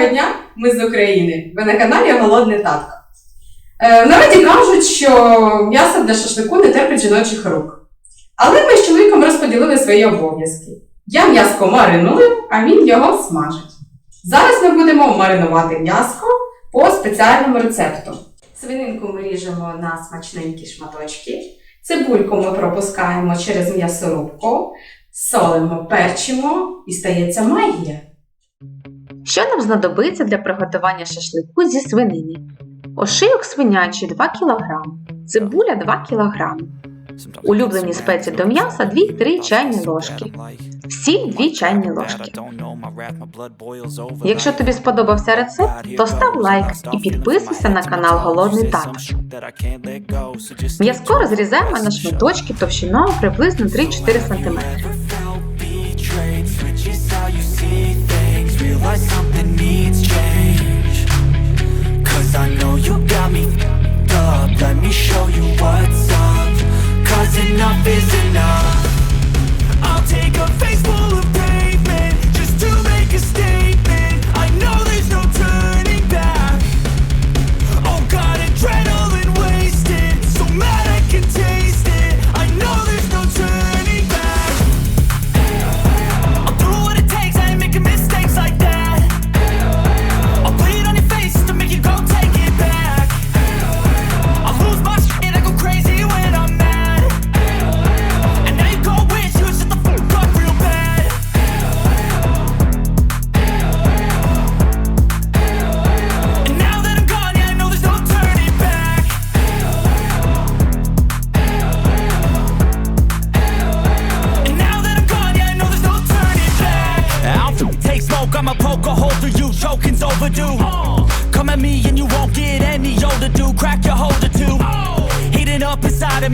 Доброго дня! Ми з України. Ви на каналі Голодний Татко. Е, в народі кажуть, що м'ясо для шашлику не терпить жіночих рук. Але ми з чоловіком розподілили свої обов'язки. Я м'яско мариную, а він його смажить. Зараз ми будемо маринувати м'яско по спеціальному рецепту. Свининку ми ріжемо на смачненькі шматочки. Цибульку ми пропускаємо через м'ясорубку, солимо, перчимо і стається магія. Що нам знадобиться для приготування шашлику зі свинини? Ошийок свинячий 2 кг, цибуля 2 кг, Улюблені спеції до м'яса 2-3 чайні ложки. сіль 2 чайні ложки. Якщо тобі сподобався рецепт, то став лайк і підписуйся на канал Голодний Тато. М'язко розрізаємо на шматочки товщиною приблизно 3-4 см. Cause I know you got me up. Let me show you what's up. Cause enough is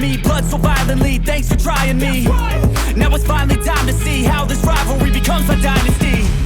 me, blood so violently. Thanks for trying me. Now it's finally time to see how this rivalry becomes a dynasty.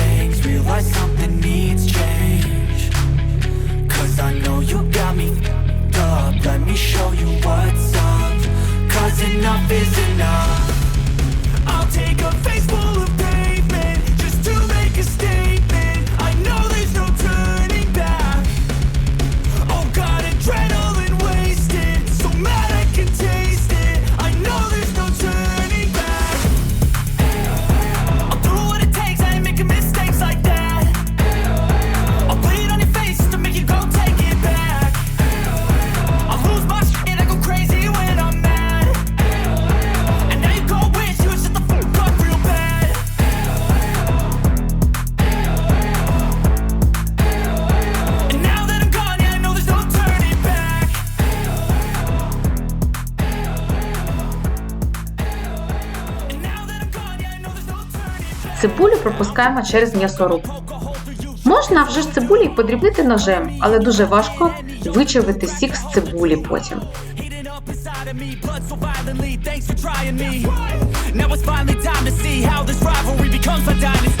Пропускаємо через м'ясорубку. Можна вже ж цибулі подрібнити ножем, але дуже важко вичавити сік з цибулі потім. Now it's finally time to see how this rivalry becomes a dynasty.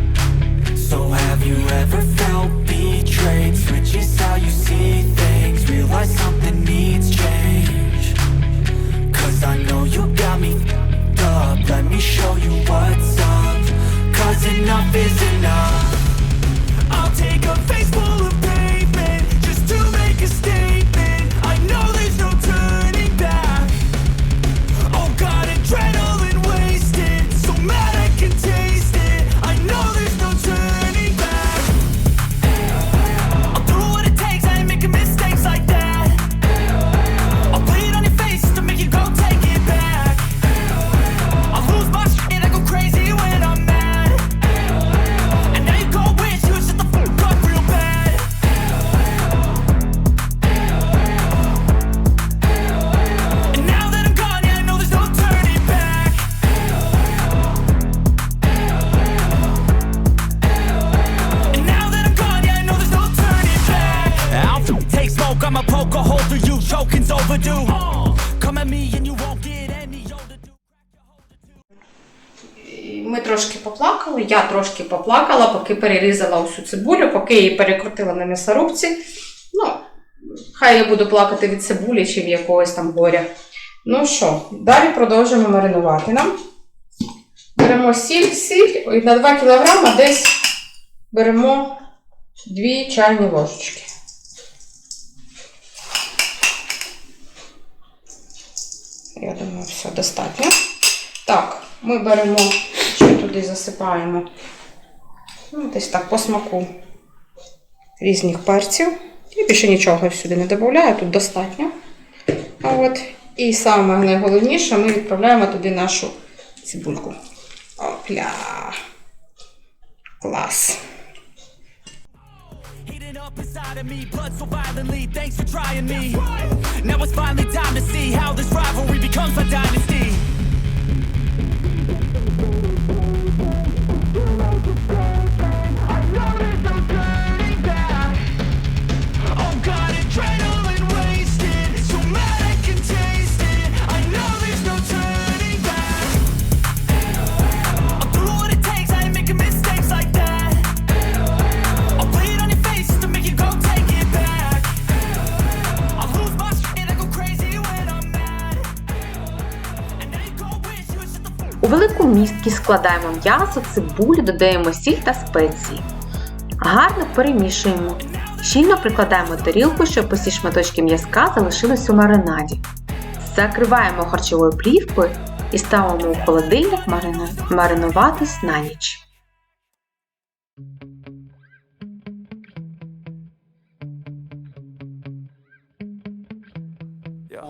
Show you what's up. Cause enough is enough smoke, I'ma poke a hole through you, choking's overdue. Come at me and you won't get any. Ми трошки поплакали, я трошки поплакала, поки перерізала усю цибулю, поки її перекрутила на м'ясорубці. Ну, хай я буду плакати від цибулі чи від якогось там горя. Ну що, далі продовжуємо маринувати нам. Беремо сіль, сіль, і на 2 кг десь беремо 2 чайні ложечки. Я думаю, все достатньо. Так, ми беремо, ще туди засипаємо ну, десь так по смаку різних перців. Я більше нічого сюди не додаю, тут достатньо. От. І саме найголовніше, ми відправляємо туди нашу цибульку. Опля. Клас. Now it's finally time to see how велику складаємо м'ясо, цибулю, додаємо сіль та спеції. Гарно перемішуємо. Щільно прикладаємо тарілку, щоб усі шматочки м'язка залишились у маринаді. Закриваємо харчовою плівкою і ставимо у холодильник маринуватись на ніч.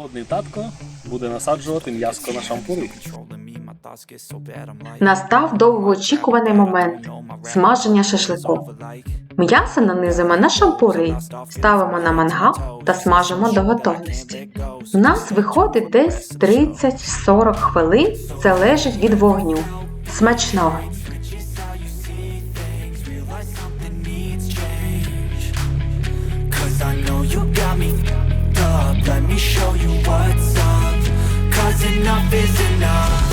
Одний татко буде насаджувати м'яско на шампури. Настав довгоочікуваний момент смаження шашлику. М'ясо нанизуємо на шампури, ставимо на мангал та смажимо до готовності. У нас виходить десь 30-40 хвилин, залежить від вогню. Смачного! I know you got me up Let me show you what's up Cause enough is enough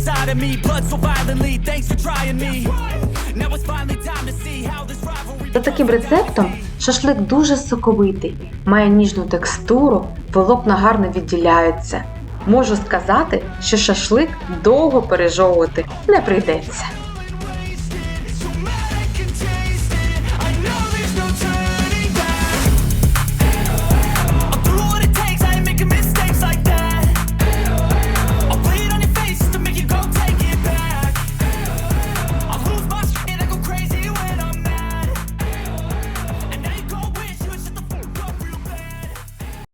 inside of me, blood so violently. Thanks for trying me. Now it's finally time to see how this rivalry. За таким рецептом шашлик дуже соковитий, має ніжну текстуру, волокна гарно відділяються. Можу сказати, що шашлик довго пережовувати не прийдеться.